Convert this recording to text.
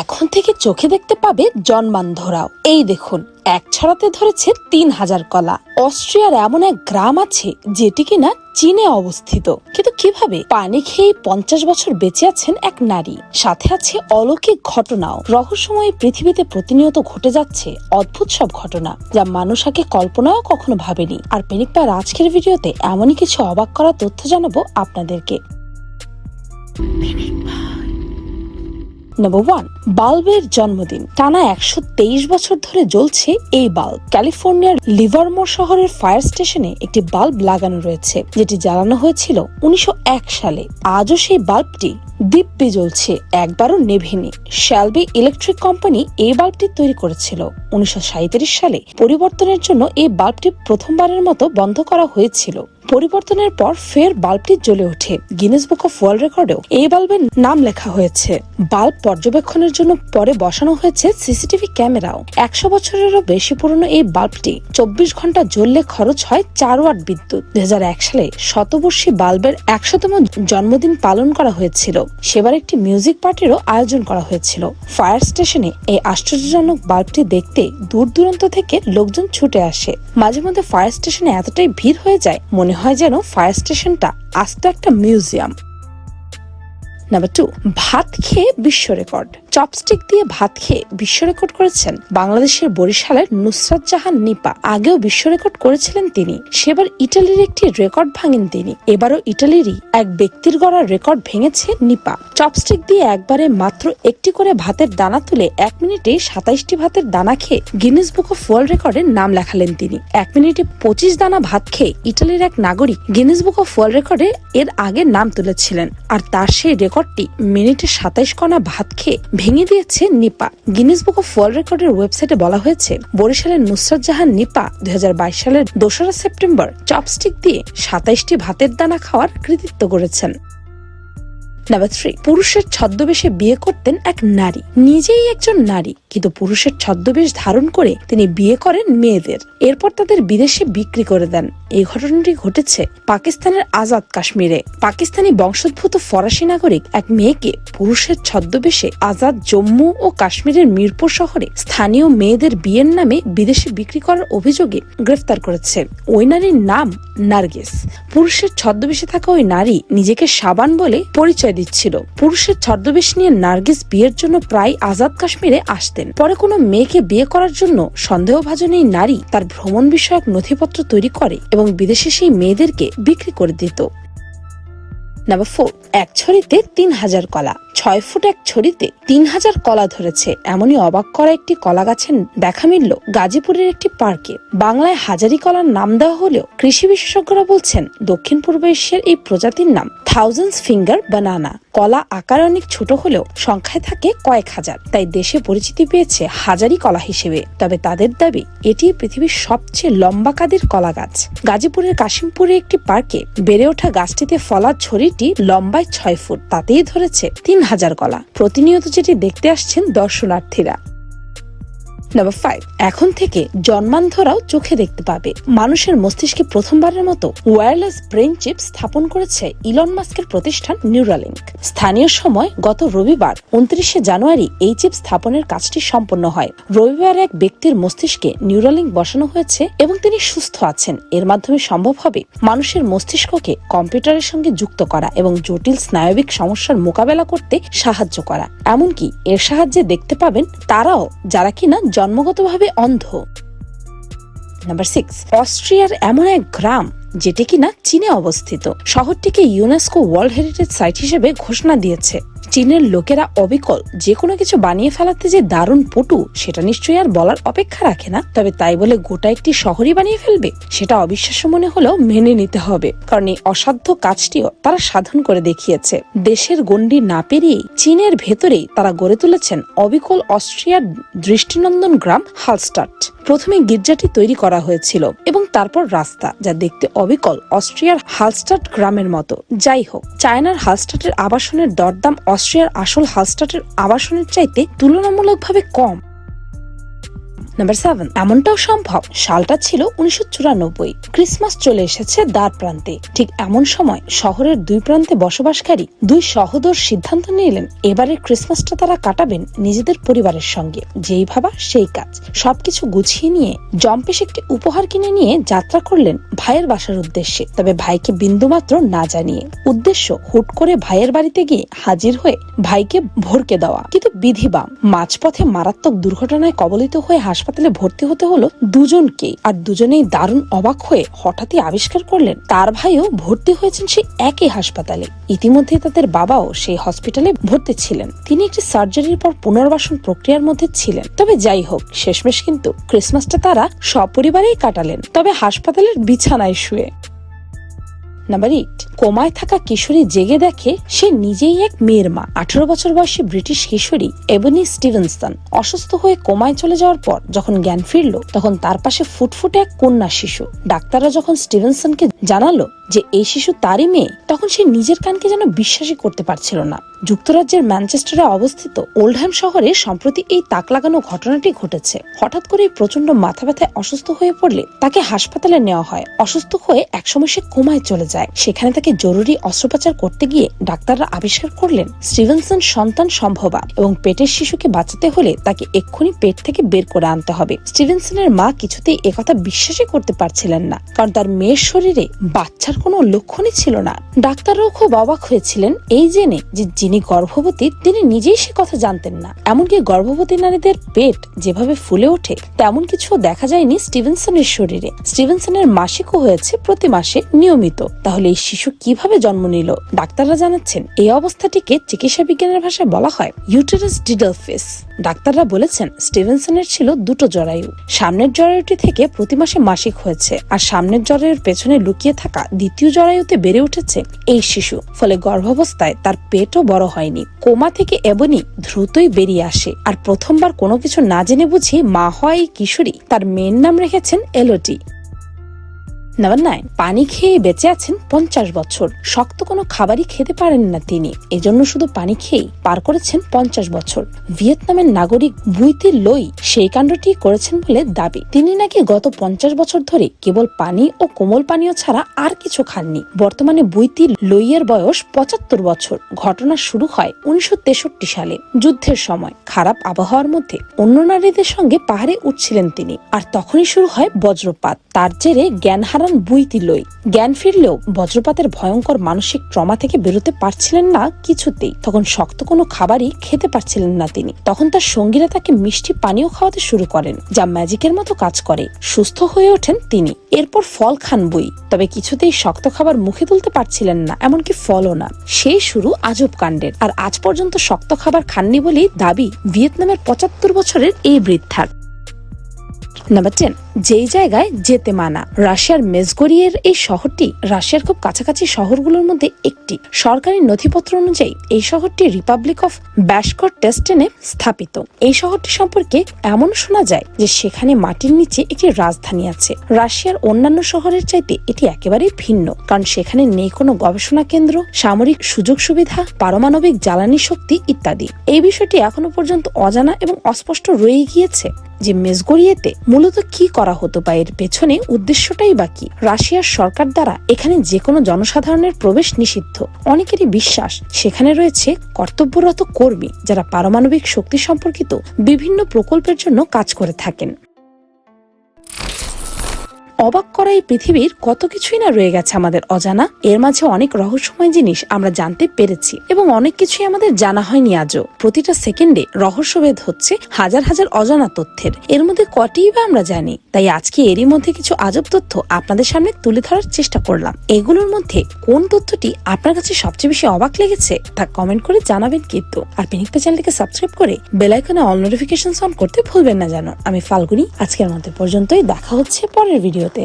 এখন থেকে চোখে দেখতে পাবে জন্মান্ধরাও। এই দেখুন, এক ছড়াতে ধরেছে তিন হাজার কলা। অস্ট্রিয়ার এমন এক গ্রাম আছে যেটি কিনা চীনে অবস্থিত। কিন্তু কীভাবে পানি খেয়ে পঞ্চাশ বছর বেঁচে আছেন এক নারী? সাথে আছে অলৌকিক ঘটনাও। রহস্যময় পৃথিবীতে প্রতিনিয়ত ঘটে যাচ্ছে অদ্ভুত সব ঘটনা, যা মানুষ আগে কল্পনাও কখনো ভাবেনি। আর পেনিক পায়ের আজকের ভিডিওতে এমনই কিছু অবাক করা তথ্য জানাব আপনাদেরকে। নাম্বার ওয়ান বাল্বের জন্মদিন। টানা একশো তেইশ বছর ধরে জ্বলছে এই বাল্ব। ক্যালিফোর্নিয়ার লিভারমোর শহরের ফায়ার স্টেশনে একটি বাল্ব লাগানো রয়েছে, যেটি জ্বালানো হয়েছিল উনিশশো এক সালে। আজও সেই বাল্বটি দিব্যি জ্বলছে, একবারও নেভেনি। শ্যালবি ইলেকট্রিক কোম্পানি এই বাল্বটি তৈরি করেছিল। উনিশশো সাঁইত্রিশ সালে পরিবর্তনের জন্য এই বাল্বটি প্রথমবারের মতো বন্ধ করা হয়েছিল। পরিবর্তনের পর ফের বাল্বটি জ্বলে ওঠে। গিনেস বুক অফ ওয়ার্ল্ড রেকর্ডেও এই বাল্বের নাম লেখা হয়েছে। বাল্ব পর্যবেক্ষণের জন্য পরে বসানো হয়েছে সিসিটিভি ক্যামেরাও। একশো বছরেরও বেশি পুরনো এই বাল্বটি চব্বিশ ঘণ্টা জ্বললে খরচ হয় চার ওয়াট বিদ্যুৎ। দু হাজার এক সালে শতবর্ষী বাল্বের একশোতম জন্মদিন পালন করা হয়েছিল। সেবার একটি মিউজিক পার্টিরও আয়োজন করা হয়েছিল। ফায়ার স্টেশনে এই আশ্চর্যজনক বাল্বটি দেখতে দূর দূরান্ত থেকে লোকজন ছুটে আসে। মাঝে মধ্যে ফায়ার স্টেশনে এতটাই ভিড় হয়ে যায়, মনে হয় যেন ফায়ার স্টেশনটা আস্ত একটা মিউজিয়াম নাম্বার টু ভাত খেয়ে বিশ্ব রেকর্ড। চপস্টিক দিয়ে ভাত খেয়ে বিশ্ব রেকর্ড করেছেন বাংলাদেশের বরিশালের নুসরাত জাহান নিপা। আগেও বিশ্ব রেকর্ড করেছিলেন তিনি, সেবার ইটালির একটি রেকর্ড ভাঙেন তিনি। এবারও ইটালিরই এক ব্যক্তির গড়া রেকর্ড ভেঙেছে নিপা। চপস্টিক দিয়ে একবারে মাত্র একটি করে ভাতের দানা তুলে এক মিনিটে সাতাইশটি ভাতের দানা খেয়ে গিনেস বুক অফ ওয়ার্ল্ড রেকর্ডের নাম লেখালেন তিনি। এক মিনিটে পঁচিশ দানা ভাত খেয়ে ইটালির এক নাগরিক গিনেস বুক অফ ওয়ার্ল্ড রেকর্ডে এর আগে নাম তুলেছিলেন। আর তার সেই রেকর্ডটি মিনিটে সাতাইশ কণা ভাত খেয়ে ভেঙে দিয়েছে Nipa. Guinness book of world রেকর্ডের ওয়েবসাইটে বলা হয়েছে, বরিশালের নুসরাত জাহান নিপা দুই হাজার বাইশ সালের দোসরা সেপ্টেম্বর চপস্টিক দিয়ে সাতাইশটি ভাতের দানা খাওয়ার কৃতিত্ব করেছেন নাম্বার থ্রি পুরুষের ছদ্মবেশে বিয়ে করতেন এক নারী। নিজেই একজন নারী, কিন্তু পুরুষের ছদ্মবেশ ধারণ করে তিনি বিয়ে করেন মেয়েদের। এরপর তাদের বিদেশে বিক্রি করে দেন। এই ঘটনাটি ঘটেছে পাকিস্তানের আজাদ কাশ্মীরে। পাকিস্তানি বংশোদ্ভূত ফরাসি নাগরিক এক মেয়েকে পুরুষের ছদ্মবেশে আজাদ জম্মু ও কাশ্মীরের মিরপুর শহরে স্থানীয় মেয়েদের বিয়ের নামে বিদেশে বিক্রি করার অভিযোগে গ্রেফতার করেছে। ওই নারীর নাম নার্গিস। পুরুষের ছদ্মবেশে থাকা ওই নারী নিজেকে সাবান বলে পরিচয় দিচ্ছিল। পুরুষের ছদ্মবেশ নিয়ে নার্গিস বিয়ের জন্য প্রায় আজাদ কাশ্মীরে আসতেন। পরে কোনো মেয়েকে বিয়ে করার জন্য সন্দেহভাজন এই নারী তার ভ্রমণ বিষয়ক নথিপত্র তৈরি করে এবং বিদেশে সেই মেয়েদেরকে বিক্রি করে দিত। Number four. এক ছড়িতে তিন হাজার কলা, ছয় ফুট এক ছড়িতে তিন হাজার কলা ধরেছে। এমনই অবাক করা একটি কলা গাছের দেখা মিলল গাজীপুরের একটি পার্কে। বাংলায় হাজারি কলার নাম দেওয়া হলেও কৃষি বিশেষজ্ঞরা বলছেন, দক্ষিণ পূর্ব এশিয়ার এই প্রজাতির নাম থাউজেন্ডস ফিঙ্গার বানানা কলা আকার অনেক ছোট হলেও সংখ্যায় থাকে কয়েক হাজার। তাই দেশে পরিচিতি পেয়েছে হাজারি কলা হিসেবে। তবে তাদের দাবি, এটি পৃথিবীর সবচেয়ে লম্বা কাদের কলা গাছ গাজীপুরের কাশিমপুরে একটি পার্কে বেড়ে ওঠা গাছটিতে ফলার ছড়িটি লম্বায় ছয় ফুট তাতেই ধরেছে তিন হাজার কলা প্রতিনিয়ত যেটি দেখতে আসছেন দর্শনার্থীরা। নাম্বার ফাইভ এখন থেকে জন্মান্ধরাও চোখে দেখতে পাবে। মানুষের মস্তিষ্কে প্রথমবারের মতো ওয়্যারলেস ব্রেন চিপ স্থাপন করেছে ইলন মাস্কের প্রতিষ্ঠান নিউরালিঙ্ক স্থানীয় সময় গত রবিবার, উনত্রিশে জানুয়ারি, এই চিপ স্থাপনের কাজটি সম্পন্ন হয়। রবিবার এক ব্যক্তির মস্তিষ্কে নিউরালিঙ্ক বসানো হয়েছে এবং তিনি সুস্থ আছেন। এর মাধ্যমে সম্ভব হবে মানুষের মস্তিষ্ককে কম্পিউটারের সঙ্গে যুক্ত করা এবং জটিল স্নায়বিক সমস্যার মোকাবেলা করতে সাহায্য করা। এমনকি এর সাহায্যে দেখতে পাবেন তারাও যারা কিনা জন্মগতভাবে অন্ধ। নাম্বার সিক্স অস্ট্রিয়ার এমন এক গ্রাম, যেটি কিনা চীনে অবস্থিত। শহরটিকে ইউনেস্কো ওয়ার্ল্ড হেরিটেজ সাইট হিসেবে ঘোষণা দিয়েছে। চীনের লোকেরা অবিকল যে কোনো কিছু বানিয়ে ফেলাতে যে দারুণ পটু, সেটা নিশ্চয়ই আর বলার অপেক্ষা রাখে না। তবে তাই বলে গোটা একটি শহরই বানিয়ে ফেলবে, সেটা অবিশ্বাস্য মনে হলেও মেনে নিতে হবে। কারণ এই অসাধ্য কাজটিও তারা সাধন করে দেখিয়েছে। দেশের গণ্ডি না পেরিয়েই চীনের ভেতরেই তারা গড়ে তুলেছেন অবিকল অস্ট্রিয়ার দৃষ্টিনন্দন গ্রাম হালস্টার্ট প্রথমে গির্জাটি তৈরি করা হয়েছিল এবং তারপর রাস্তা, যা দেখতে অবিকল অস্ট্রিয়ার হালস্টার্ট গ্রামের মতো। যাই হোক, চায়নার হালস্টার্টের আবাসনের দরদাম অস্ট্রিয়ার আসল হালস্টাটের আবাসনের চাইতে তুলনামূলকভাবে কম। নাম্বার সেভেন এমনটাও সম্ভব। সালটা ছিল উনিশশো চুরানব্বই। ক্রিসমাস চলে এসেছে দ্বার প্রান্তে। ঠিক এমন সময় শহরের দুই প্রান্তে বসবাসকারী দুই সহদর সিদ্ধান্ত নিলেন, এবারের ক্রিসমাসটা তারা কাটাবেন নিজেদের পরিবারের সঙ্গে। যেই ভাবা, সেই কাজ। সবকিছু গুছিয়ে নিয়ে জম্পেশ একটি উপহার কিনে নিয়ে যাত্রা করলেন ভাইয়ের বাসার উদ্দেশ্যে। তবে ভাইকে বিন্দুমাত্র না জানিয়ে। উদ্দেশ্য, হুট করে ভাইয়ের বাড়িতে গিয়ে হাজির হয়ে ভাইকে ভরকে দেওয়া। কিন্তু বিধিবাম মাঝপথে মারাত্মক দুর্ঘটনায় কবলিত হয়ে হাসপাতালে ভর্তি হতে হলো দুজনকে আর দুজনেই দারুণ অবাক হয়ে হঠাৎই আবিষ্কার করলেন, তার ভাইও ভর্তি হয়েছেন সেই একই হাসপাতালে। ইতিমধ্যে তাদের বাবাও সেই হসপিটালে ভর্তি ছিলেন। তিনি একটি সার্জারির পর পুনর্বাসন প্রক্রিয়ার মধ্যে ছিলেন। তবে যাই হোক, শেষমেশ কিন্তু ক্রিসমাসটা তারা সপরিবারেই কাটালেন। তবে হাসপাতালের বিছানায় শুয়ে নাম্বার এইট কোমায় থাকা কিশোরী জেগে দেখে সে নিজেই এক মেয়ের মা। আঠারো বছর বয়সী ব্রিটিশ কিশোরী এবনি স্টিভেনসন অসুস্থ হয়ে কোমায় চলে যাওয়ার পর যখন জ্ঞান ফিরল, তখন তার পাশে ফুটফুটে এক কন্যা শিশু। ডাক্তাররা যখন স্টিভেনসনকে জানালো যে এই শিশু তারই মেয়ে, তখন সে নিজের কানকে যেন বিশ্বাসই করতে পারছিল না। যুক্তরাজ্যের ম্যানচেস্টারে অবস্থিত ওল্ডহ্যাম শহরে সম্প্রতি এই তাক লাগানো ঘটনাটি ঘটেছে। হঠাৎ করে প্রচণ্ড মাথা ব্যথায় অসুস্থ হয়ে পড়লে তাকে হাসপাতালে নেওয়া হয়। অসুস্থ হয়ে একসময় সে কোমায় চলে যায়। সেখানে তাকে জরুরি অস্ত্রোপচার করতে গিয়ে ডাক্তাররা আবিষ্কার করলেন, স্টিভেনসন সন্তান সম্ভবা এবং পেটের শিশুকে বাঁচাতে হলে তাকে এক্ষুনি পেট থেকে বের করে আনতে হবে। স্টিভেনসনের মা কিছুতেই একথা বিশ্বাসই করতে পারছিলেন না, কারণ তার মেয়ের শরীরে বাচ্চার কোনো লক্ষণই ছিল না। ডাক্তাররাও খুব অবাক হয়েছিলেন এই জেনে যে যিনি গর্ভবতী, তিনি নিজেই সে কথা জানতেন না। এমনকি গর্ভবতী নারীদের পেট যেভাবে ফুলে ওঠে, তেমন কিছু দেখা যায়নি স্টিভেনসনের শরীরে। স্টিভেনসনের মাসিকও হয়েছে প্রতি মাসে নিয়মিত। তাহলে এই শিশু কীভাবে জন্ম নিল? ডাক্তাররা জানাচ্ছেন, এই অবস্থাটিকে চিকিৎসা বিজ্ঞানের ভাষায় বলা হয় ইউটেরাস ডিডলফিস ডাক্তাররা বলেছেন, স্টিভেনসনের ছিল দুটো জরায়ু। সামনের জরায়ুটি থেকে প্রতি মাসে মাসিক হয়েছে, আর সামনের জরায়ুর পেছনে লুকিয়ে থাকা দ্বিতীয় জরায়ুতে বেড়ে উঠেছে এই শিশু, ফলে গর্ভাবস্থায় তার পেটও বড় হয়নি। কোমা থেকে এবনি দ্রুতই বেরিয়ে আসে। আর প্রথমবার কোনো কিছু না জেনে বুঝি মা হয় কিশোরী। তার মেয়ের নাম রেখেছেন এলোটি নাম্বার নাইন পানি খেয়ে বেঁচে আছেন পঞ্চাশ বছর। শক্ত কোনো খাবারই খেতে পারেন না তিনি। এজন্য শুধু পানি খেয়েই পার করেছেন পঞ্চাশ বছর। ভিয়েতনামের নাগরিক বুইতি লই সেই কাণ্ডটি করেছেন বলে দাবি। তিনি নাকি গত পঞ্চাশ বছর ধরে কেবল পানি ও কোমল পানীয় ছাড়া আর কিছু খাননি। বর্তমানে বুইতি লইয়ের বয়স পঁচাত্তর বছর। ঘটনা শুরু হয় উনিশশো তেষট্টি সালে। যুদ্ধের সময়। খারাপ আবহাওয়ার মধ্যে অন্য নারীদের সঙ্গে পাহাড়ে উঠছিলেন তিনি। আর তখনই শুরু হয় বজ্রপাত। তার জেরে জ্ঞান হারান বুইতি লই জ্ঞান ফিরলেও বজ্রপাতের ভয়ঙ্কর মানসিক ট্রমা থেকে বেরোতে পারছিলেন না কিছুতেই। তখন শক্ত কোনো খাবারই খেতে পারছিলেন না তিনি। তখন তার সঙ্গীরা তাকে মিষ্টি পানীয় খাওয়াতে শুরু করেন, যা ম্যাজিকের মতো কাজ করে। সুস্থ হয়ে ওঠেন তিনি। এরপর ফল খান বই। তবে কিছুতেই শক্ত খাবার মুখে তুলতে পারছিলেন না, এমনকি ফলও না। সেই শুরু আজব কাণ্ডের। আর আজ পর্যন্ত শক্ত খাবার খাননি বলেই দাবি ভিয়েতনামের পঁচাত্তর বছরের এই বৃদ্ধার। নাম্বার টেন যেই জায়গায় যেতে মানা। রাশিয়ার মেজগরিয়ের এই শহরটি রাশিয়ার খুব কাছাকাছি শহরগুলোর মধ্যে একটি। সরকারি নথিপত্র অনুযায়ী, এই শহরটি রিপাবলিক অফ ব্যাসকর টেস্টেনে স্থাপিত। এই শহরটি সম্পর্কে এমন শোনা যায় যে সেখানে মাটির নিচে একটি রাজধানী আছে। রাশিয়ার অন্যান্য শহরের চাইতে এটি একেবারেই ভিন্ন, কারণ সেখানে নেই কোনো গবেষণা কেন্দ্র, সামরিক সুযোগ সুবিধা, পারমাণবিক জ্বালানি শক্তি ইত্যাদি। এই বিষয়টি এখনও পর্যন্ত অজানা এবং অস্পষ্ট রয়ে গিয়েছে। যে মেজগরিয়েতে মূলত কি করা হতো বা এর পেছনে উদ্দেশ্যটাই বা কি? রাশিয়ার সরকার দ্বারা এখানে যে কোনো জনসাধারণের প্রবেশ নিষিদ্ধ। অনেকেরই বিশ্বাস সেখানে রয়েছে কর্তব্যরত কর্মী যারা পারমাণবিক শক্তি সম্পর্কিত বিভিন্ন প্রকল্পের জন্য কাজ করে থাকেন। অবাক করা এই পৃথিবীর কত কিছুই না রয়ে গেছে আমাদের অজানা। এর মাঝে অনেক রহস্যময় জিনিস আমরা জানতে পেরেছি এবং অনেক কিছুই আমাদের জানা হয়নি আজও। প্রতিটা সেকেন্ডে রহস্যভেদ হচ্ছে হাজার হাজার অজানা তথ্যের। এর মধ্যে কটিই বা আমরা জানি। তাই আজকে এরই মধ্যে কিছু আজব তথ্য আপনাদের সামনে তুলে ধরার চেষ্টা করলাম। এগুলোর মধ্যে কোন তথ্যটি আপনার কাছে সবচেয়ে বেশি অবাক লেগেছে তা কমেন্ট করে জানাবেন কিন্তু। আর পিনিকপা চ্যানেলকে সাবস্ক্রাইব করে বেলাইকনে অল নোটিফিকেশন অন করতে ভুলবেন না জানো আমি ফাল্গুনি, আজকের মধ্যে পর্যন্তই। দেখা হচ্ছে পরের ভিডিওতে।